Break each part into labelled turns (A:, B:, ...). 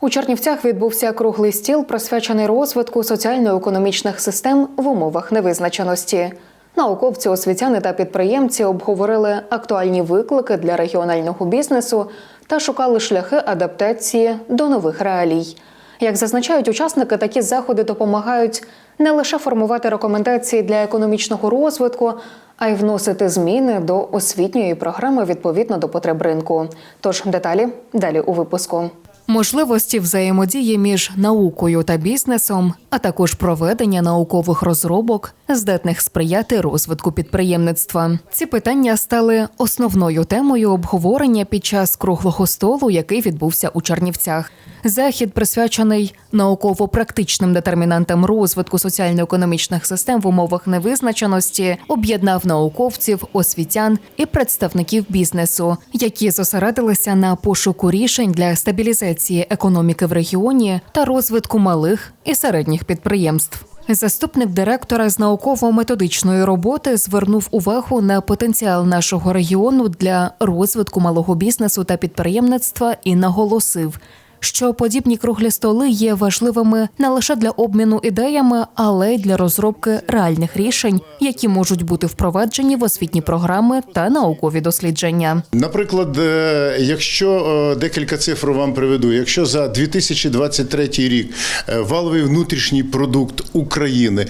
A: У Чернівцях відбувся круглий стіл, присвячений розвитку соціально-економічних систем в умовах невизначеності. Науковці, освітяни та підприємці обговорили актуальні виклики для регіонального бізнесу та шукали шляхи адаптації до нових реалій. Як зазначають учасники, такі заходи допомагають не лише формувати рекомендації для економічного розвитку, а й вносити зміни до освітньої програми відповідно до потреб ринку. Тож деталі далі у випуску. Можливості взаємодії між наукою та бізнесом, а також проведення наукових розробок, здатних сприяти розвитку підприємництва. Ці питання стали основною темою обговорення під час круглого столу, який відбувся у Чернівцях. Захід присвячений науково-практичним детермінантам розвитку соціально-економічних систем в умовах невизначеності, об'єднав науковців, освітян і представників бізнесу, які зосередилися на пошуку рішень для стабілізації економіки в регіоні та розвитку малих і середніх підприємств. Заступник директора з науково-методичної роботи звернув увагу на потенціал нашого регіону для розвитку малого бізнесу та підприємництва і наголосив, що подібні круглі столи є важливими не лише для обміну ідеями, але й для розробки реальних рішень, які можуть бути впроваджені в освітні програми та наукові дослідження.
B: Наприклад, е, якщо е, декілька цифр вам приведу, якщо за 2023 рік е, валовий внутрішній продукт України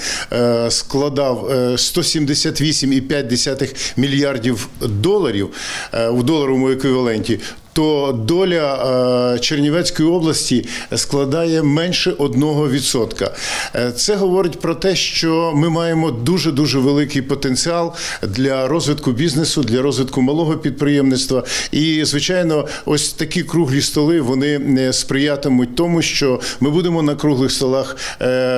B: складав е, 178,5 мільярдів доларів в доларовому еквіваленті. То доля е, Чернівецької області складає менше 1%. Е, Це говорить про те, що ми маємо дуже дуже великий потенціал для розвитку бізнесу, для розвитку малого підприємництва. І звичайно, ось такі круглі столи вони е, сприятимуть тому, що ми будемо на круглих столах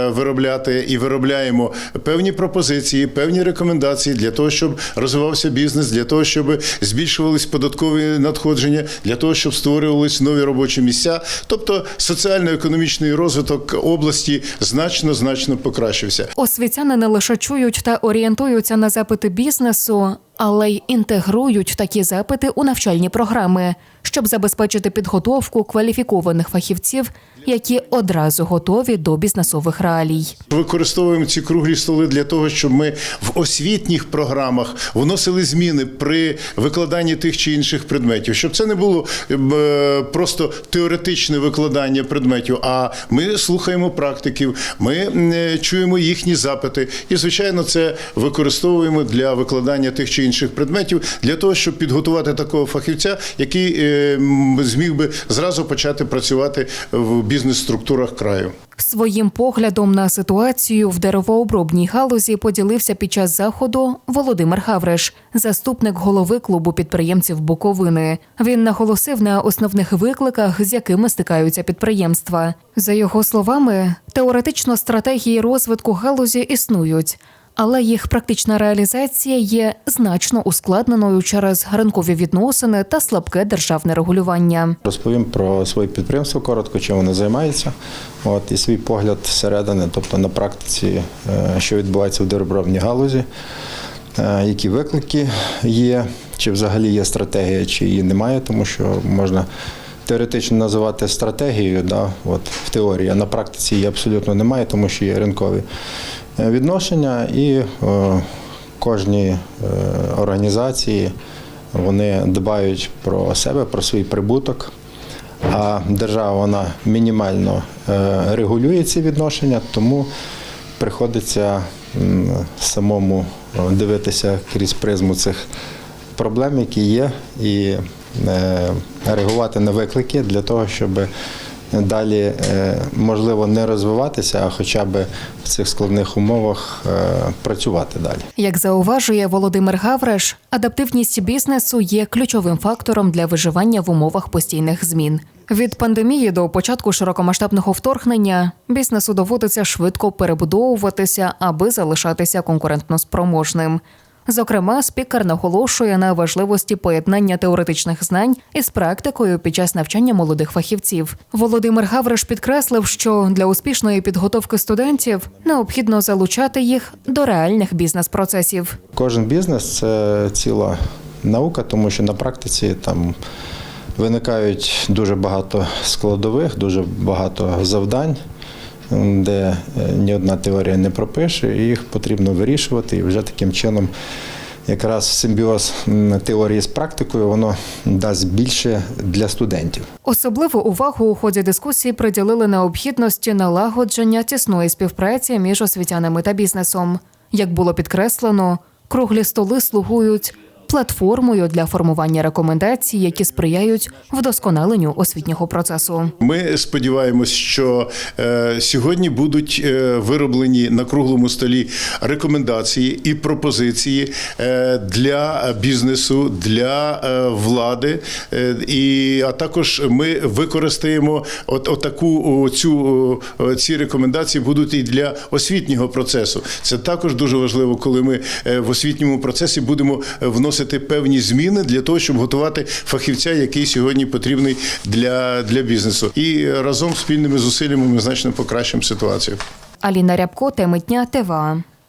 B: виробляти і виробляємо певні пропозиції, певні рекомендації для того, щоб розвивався бізнес, для того, щоб збільшувались податкові надходження, для того, щоб створювались нові робочі місця. Тобто соціально-економічний розвиток області значно значно покращився.
A: Освітяни не лише чують та орієнтуються на запити бізнесу, але й інтегрують такі запити у навчальні програми, щоб забезпечити підготовку кваліфікованих фахівців, які одразу готові до бізнесових реалій.
B: Використовуємо ці круглі столи для того, щоб ми в освітніх програмах вносили зміни при викладанні тих чи інших предметів, щоб це не було е, просто теоретичне викладання предметів. А ми слухаємо практиків, ми е, чуємо їхні запити, і звичайно, це використовуємо для викладання тих чи інших предметів для того, щоб підготувати такого фахівця, який е, зміг би зразу почати працювати в бізнес-структурах краю.
A: Своїм поглядом на ситуацію в деревообробній галузі поділився під час заходу Володимир Гавриш, заступник голови клубу підприємців Буковини. Він наголосив на основних викликах, з якими стикаються підприємства. За його словами, теоретично стратегії розвитку галузі існують. Але їх практична реалізація є значно ускладненою через ринкові відносини та слабке державне регулювання.
C: Розповім про своє підприємство коротко, чим воно займається. От, і свій погляд зсередини, тобто на практиці, е, що відбувається в деревообробній галузі, е, які виклики є, чи взагалі є стратегія, чи її немає, тому що можна теоретично називати стратегією, да, от, в теорії, а на практиці її абсолютно немає, тому що є ринкові е, відношення і е, кожні е, організації вони дбають про себе, про свій прибуток. А держава вона мінімально е, регулює ці відношення, тому приходиться самому дивитися крізь призму цих проблем, які є, і реагувати на виклики для того, щоб далі е, можливо не розвиватися, а хоча б в цих складних умовах е, працювати далі.
A: Як зауважує Володимир Гавреш, адаптивність бізнесу є ключовим фактором для виживання в умовах постійних змін. Від пандемії до початку широкомасштабного вторгнення бізнесу доводиться швидко перебудовуватися, аби залишатися конкурентноспроможним. Зокрема, спікер наголошує на важливості поєднання теоретичних знань із практикою під час навчання молодих фахівців. Володимир Гавриш підкреслив, що для успішної підготовки студентів необхідно залучати їх до реальних бізнес-процесів.
C: Кожен бізнес це ціла наука, тому що на практиці там Виникають дуже багато складових, дуже багато завдань, де е, ні одна теорія не пропише, і їх потрібно вирішувати. І вже таким чином, якраз симбіоз теорії з практикою, воно дасть більше для студентів.
A: Особливу увагу у ході дискусії приділили необхідності налагодження тісної співпраці між освітянами та бізнесом. Як було підкреслено, круглі столи слугують платформою для формування рекомендацій, які сприяють вдосконаленню освітнього процесу.
B: Ми сподіваємось, що е, сьогодні будуть е, вироблені на круглому столі рекомендації і пропозиції е, для бізнесу, для влади, і а також ми використаємо от, отаку цю ці рекомендації будуть і для освітнього процесу. Це також дуже важливо, коли ми в освітньому процесі будемо е, вносити певні зміни для того, щоб готувати фахівця, який сьогодні потрібний для, для бізнесу. І разом спільними зусиллями ми значно покращимо ситуацію.
A: Аліна Рябко, теми дня ТВА.